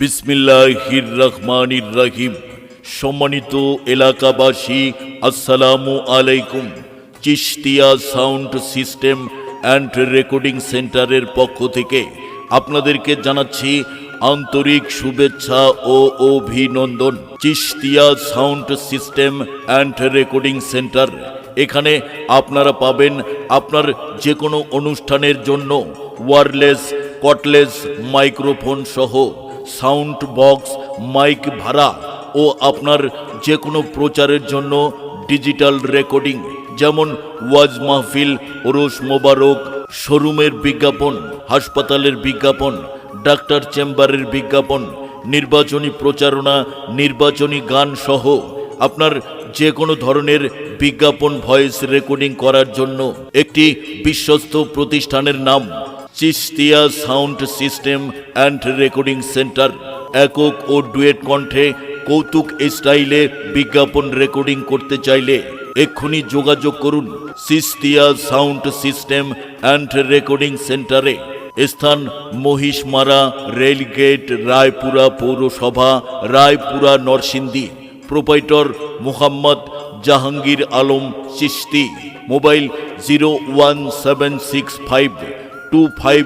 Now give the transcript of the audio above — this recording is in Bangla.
বিসমিল্লাহির রহমানির রহিম সম্মানিত এলাকাবাসী, আসসালামু আলাইকুম। Chishtia sound system and recording সেন্টারের পক্ষ থেকে আপনাদেরকে জানাচ্ছি আন্তরিক শুভেচ্ছা ও অভিনন্দন। Chishtia sound system and recording centre. এখানে আপনারা পাবেন আপনার যে কোনো অনুষ্ঠানের জন্য ওয়্যারলেস কটলেস মাইক্রোফোন সহ সাউন্ড বক্স, মাইক ভাড়া ও আপনার যে কোনো প্রচারের জন্য ডিজিটাল রেকর্ডিং, যেমন ওয়াজ মাহফিল ওরস মোবারক, শোরুমের বিজ্ঞাপন, হাসপাতালের বিজ্ঞাপন, ডাক্তার চেম্বারের বিজ্ঞাপন, নির্বাচনী প্রচারণা, নির্বাচনী গান সহ আপনার যে কোনো ধরনের বিজ্ঞাপন, ভয়েস রেকর্ডিং করার জন্য একটি বিশ্বস্ত প্রতিষ্ঠানের নাম Chishtia sound system and recording centre একক ও ডুয়েট কণ্ঠে কৌতুক স্টাইলে বিজ্ঞাপন রেকর্ডিং করতে চাইলে এক্ষুনি যোগাযোগ করুন Chishtia sound system and recording সেন্টারে স্থান মহিষমারা রেলগেট রায়পুরা পৌরসভা Raipura Narsingdi proprietor Mohammad Jahangir Alam Chishti mobile zero one seven six five two five